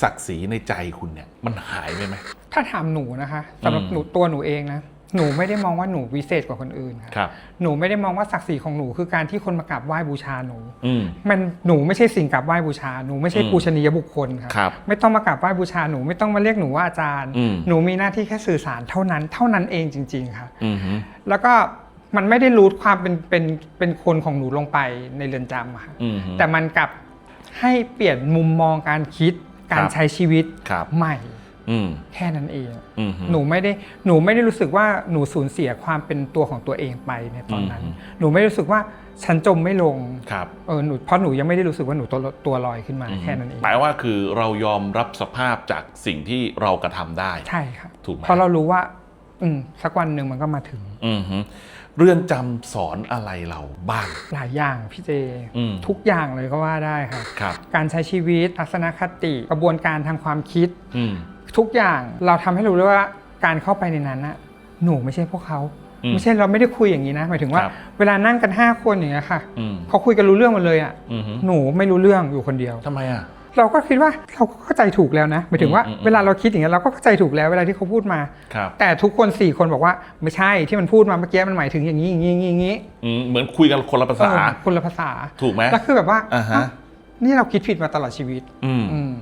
ศักดิ์ศรีในใจคุณเนี่ยมันหายไปไหม ถ้าถามหนูนะคะสำหรับอืมหนูตัวหนูเองนะหนูไม่ได้มองว่าหนูวิเศษกว่าคนอื่นค่ะครับหนูไม่ได้มองว่าศักดิ์ศรีของหนูคือการที่คนมากราบไหว้บูชาหนู อืม มันหนูไม่ใช่สิ่งกราบไหว้บูชาหนูไม่ใช่อืมปูชนียบุคคลค่ะครับไม่ต้องมากราบไหว้บูชาหนูไม่ต้องมาเรียกหนูว่าอาจารย์ อืม หนูมีหน้าที่แค่สื่อสารเท่านั้น เท่านั้นเองจริง ๆค่ะ อืมฮึแล้วก็มันไม่ได้รูทความเป็นเป็นเป็นคนของหนูลงไปในเรือนจำอะค่ะ อืมฮึแต่มันกลับให้เปลี่ยนมุมมองการคิด การครับใช้ชีวิตครับใหม่อืมแค่นั้นเองอืมฮึหนูไม่ได้หนูไม่ได้รู้สึกว่าหนูสูญเสียความเป็นตัวของตัวเองไปในตอนนั้นอืมหนูไม่ได้รู้สึกว่าฉันจมไม่ลงครับเออหนูเพราะหนูยังไม่ได้รู้สึกว่าหนูตัวตัวลอยขึ้นมาแค่นั้นเองแปลว่าคือเรายอมรับสภาพจากสิ่งที่เรากระทำได้ใช่ครับถูกไหมเพราะเรารู้ว่า อืมสักวันหนึ่งมันก็มาถึง อืมฮึเรือนจำสอนอะไรเราบ้าง หลายอย่างพี่เจ อืม ทุกอย่างเลยก็ว่าได้ค่ะครับ การใช้ชีวิตทัศนคติ กระบวนการทางความคิด อืม ทุกอย่างเราทำให้รู้เลยว่าการเข้าไปในนั้นน่ะหนูไม่ใช่พวกเขา อืมไม่ใช่เราไม่ได้คุยอย่างนี้นะหมายถึงว่า ครับ เวลานั่งกัน 5 คนอย่างเงี้ยค่ะอืมเขาคุยกันรู้เรื่องหมดเลยอะอืมฮึหนูไม่รู้เรื่องอยู่คนเดียว ทำไมอะ เราก็คิดว่าเราก็เข้าใจถูกแล้วนะหมายถึงว่าอืมอืม เวลาเราคิดอย่างเงี้ยเราก็เข้าใจถูกแล้วเวลาที่เขาพูดมา ครับ แต่ทุกคนสี่คนบอกว่าไม่ใช่ที่มันพูดมาเมื่อกี้มันหมายถึงอย่างนี้อย่างนี้อย่างนี้อืมเหมือนคุยกันคนละภาษา เออคนละภาษาถูกไหม แล้วคือแบบว่าอ่าฮะ เอ้านี่เราคิดผิดมาตลอดชีวิต อืม อืม